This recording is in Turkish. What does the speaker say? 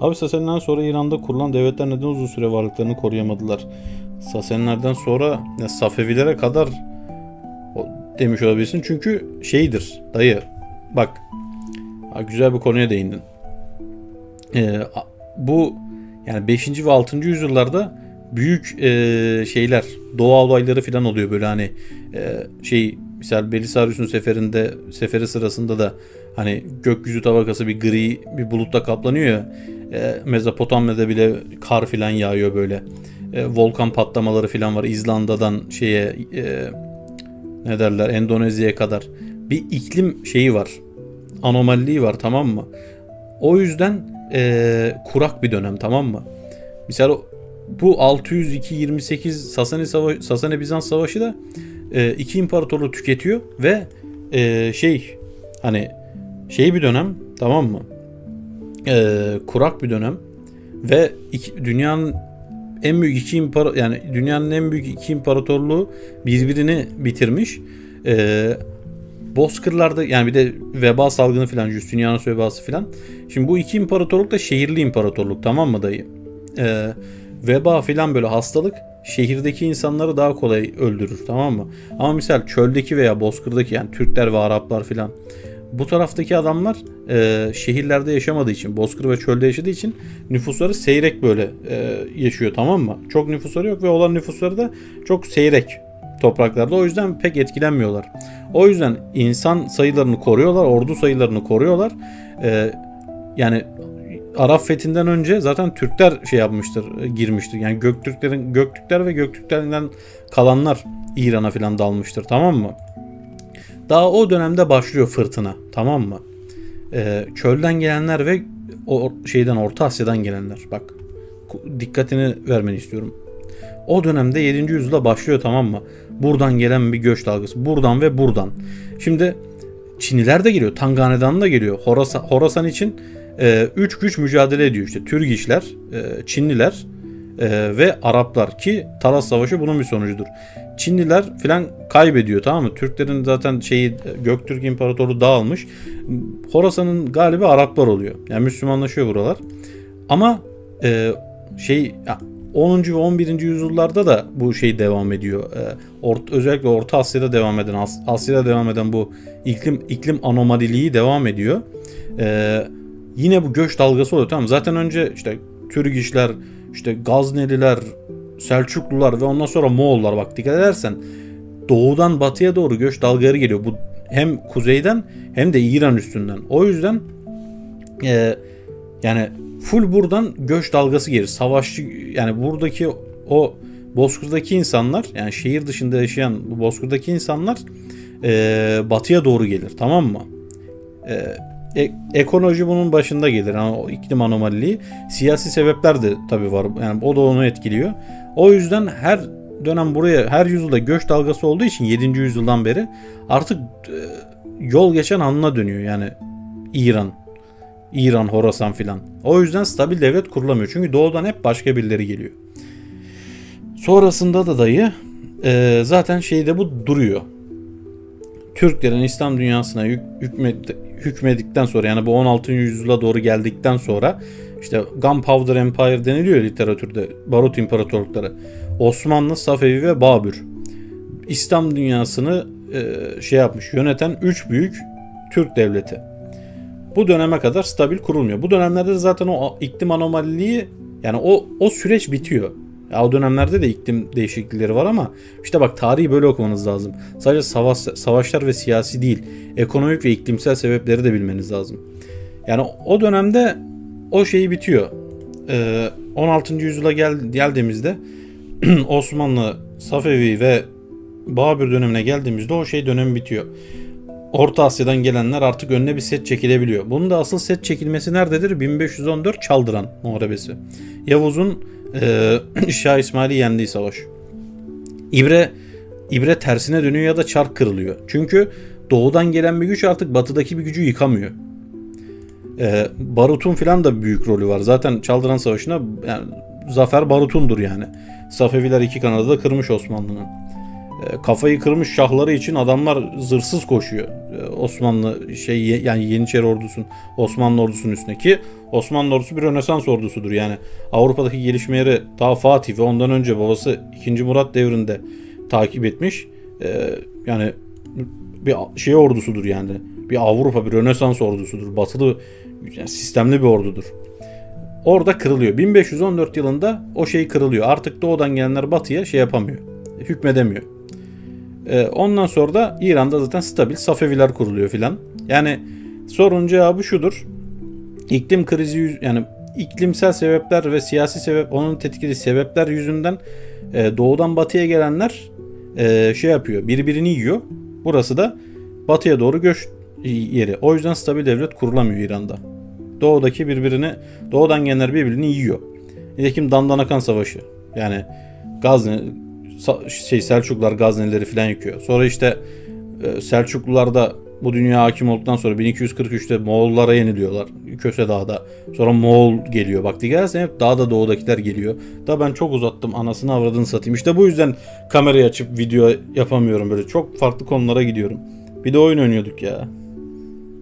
Abi Sasenlerden sonra İran'da kurulan devletler neden uzun süre varlıklarını koruyamadılar? Sasenlerden sonra ya, Safevilere kadar demiş olabilirsin. Çünkü şeydir dayı. Bak güzel bir konuya değindin. Ee, bu yani 5. ve 6. yüzyıllarda büyük e, şeyler doğa olayları falan oluyor böyle hani e, şey misal Belisarius'un seferinde seferi sırasında da hani gökyüzü tabakası bir gri bir bulutla kaplanıyor ya e, Mezopotamya'da bile kar filan yağıyor böyle E, volkan patlamaları filan var İzlanda'dan şeye e, ne derler Endonezya'ya kadar bir iklim şeyi var anomaliliği var tamam mı? O yüzden e, kurak bir dönem tamam mı? Mesela bu 602-28 Sasani, Sava- Sasani Bizans Savaşı da e, iki imparatorluğu tüketiyor ve e, şey hani şey bir dönem tamam mı? E, kurak bir dönem ve iki, dünyanın en büyük iki impara yani dünyanın en büyük iki imparatorluğu birbirini bitirmiş. E, Bozkırlarda yani bir de veba salgını filan Justinianus vebası filan. Şimdi bu iki imparatorluk da şehirli imparatorluk tamam mı dayı? Ee, veba filan böyle hastalık şehirdeki insanları daha kolay öldürür tamam mı? Ama misal çöldeki veya bozkırdaki yani Türkler ve Araplar filan bu taraftaki adamlar e, şehirlerde yaşamadığı için, bozkır ve çölde yaşadığı için nüfusları seyrek böyle e, yaşıyor tamam mı? Çok nüfusları yok ve olan nüfusları da çok seyrek topraklarda. O yüzden pek etkilenmiyorlar. O yüzden insan sayılarını koruyorlar, ordu sayılarını koruyorlar. E, yani Arap fethinden önce zaten Türkler şey yapmıştır, e, girmiştir. Yani Göktürklerin Göktürkler ve Göktürklerinden kalanlar İran'a falan dalmıştır tamam mı? Daha o dönemde başlıyor fırtına tamam mı? Ee, çölden gelenler ve o şeyden Orta Asya'dan gelenler. Bak dikkatini vermeni istiyorum. O dönemde 7. yüzyılda başlıyor tamam mı? Buradan gelen bir göç dalgası. Buradan ve buradan. Şimdi Çinliler de geliyor. Tangane'dan da geliyor. Horasan, Horasan için 3 güç mücadele ediyor. İşte Türgişler, e, Çinliler e, ve Araplar ki Talas Savaşı bunun bir sonucudur. Çinliler filan kaybediyor tamam mı? Türklerin zaten şeyi Göktürk İmparatoru dağılmış. Horasan'ın galibi Araplar oluyor. Yani Müslümanlaşıyor buralar. Ama e, şey ya, 10. ve 11. yüzyıllarda da bu şey devam ediyor. E, ort- özellikle Orta Asya'da devam eden, As- Asya'da devam eden bu iklim iklim anomaliliği devam ediyor. E, yine bu göç dalgası oluyor tamam? Zaten önce işte Türgişler, işte Gazneliler, Selçuklular ve ondan sonra Moğollar bak dikkat edersen doğudan batıya doğru göç dalgaları geliyor. Bu hem kuzeyden hem de İran üstünden. O yüzden e, yani full buradan göç dalgası gelir. Savaşçı yani buradaki o Bozkır'daki insanlar yani şehir dışında yaşayan bu Bozkır'daki insanlar e, batıya doğru gelir tamam mı? E, e- ekoloji bunun başında gelir. Yani o iklim anomaliliği. Siyasi sebepler de tabii var. Yani o da onu etkiliyor. O yüzden her dönem buraya her yüzyılda göç dalgası olduğu için 7. yüzyıldan beri artık e, yol geçen anına dönüyor. Yani İran, İran, Horasan filan. O yüzden stabil devlet kurulamıyor. Çünkü doğudan hep başka birileri geliyor. Sonrasında da dayı e, zaten şeyde bu duruyor. Türklerin İslam dünyasına hük- hükmet, hükmedikten sonra yani bu 16. yüzyıla doğru geldikten sonra işte Gunpowder Empire deniliyor literatürde barut imparatorlukları. Osmanlı, Safevi ve Babür. İslam dünyasını e, şey yapmış yöneten 3 büyük Türk devleti. Bu döneme kadar stabil kurulmuyor. Bu dönemlerde de zaten o iklim anomaliliği yani o o süreç bitiyor. Ya o dönemlerde de iklim değişiklikleri var ama işte bak tarihi böyle okumanız lazım. Sadece savaş, savaşlar ve siyasi değil, ekonomik ve iklimsel sebepleri de bilmeniz lazım. Yani o dönemde o şeyi bitiyor. Ee, 16. yüzyıla gel, geldiğimizde Osmanlı, Safevi ve Babür dönemine geldiğimizde o şey dönemi bitiyor. Orta Asya'dan gelenler artık önüne bir set çekilebiliyor. Bunun da asıl set çekilmesi nerededir? 1514 Çaldıran Muharebesi. Yavuz'un e, Şah İsmail'i yendiği savaş. İbre İbre tersine dönüyor ya da çark kırılıyor. Çünkü doğudan gelen bir güç artık batıdaki bir gücü yıkamıyor. E, Barut'un filan da büyük rolü var. Zaten Çaldıran Savaşı'na yani, zafer Barut'undur yani. Safeviler iki kanadı da kırmış Osmanlı'nın. E, kafayı kırmış şahları için adamlar zırsız koşuyor. E, Osmanlı şey yani Yeniçeri ordusun Osmanlı ordusunun üstüne ki Osmanlı ordusu bir Rönesans ordusudur. Yani Avrupa'daki gelişmeleri ta Fatih ve ondan önce babası 2. Murat devrinde takip etmiş. E, yani bir şey ordusudur yani. Bir Avrupa bir Rönesans ordusudur. Batılı yani sistemli bir ordudur. Orada kırılıyor. 1514 yılında o şey kırılıyor. Artık doğudan gelenler batıya şey yapamıyor. Hükmedemiyor. Ee, ondan sonra da İran'da zaten stabil Safeviler kuruluyor filan. Yani sorunun cevabı şudur. İklim krizi yani iklimsel sebepler ve siyasi sebep onun tetiklediği sebepler yüzünden e, doğudan batıya gelenler e, şey yapıyor. Birbirini yiyor. Burası da batıya doğru göç yeri. O yüzden stabil devlet kurulamıyor İran'da. Doğudaki birbirini, doğudan gelenler birbirini yiyor. Nitekim Dandanakan Savaşı. Yani Gazne, şey Selçuklular Gazneleri falan yıkıyor. Sonra işte e, Selçuklular da bu dünya hakim olduktan sonra 1243'te Moğollara yeniliyorlar. Köse Dağı'da. Sonra Moğol geliyor. Bak dikersen hep dağda doğudakiler geliyor. Da ben çok uzattım. Anasını avradını satayım. İşte bu yüzden kamerayı açıp video yapamıyorum böyle. Çok farklı konulara gidiyorum. Bir de oyun oynuyorduk ya.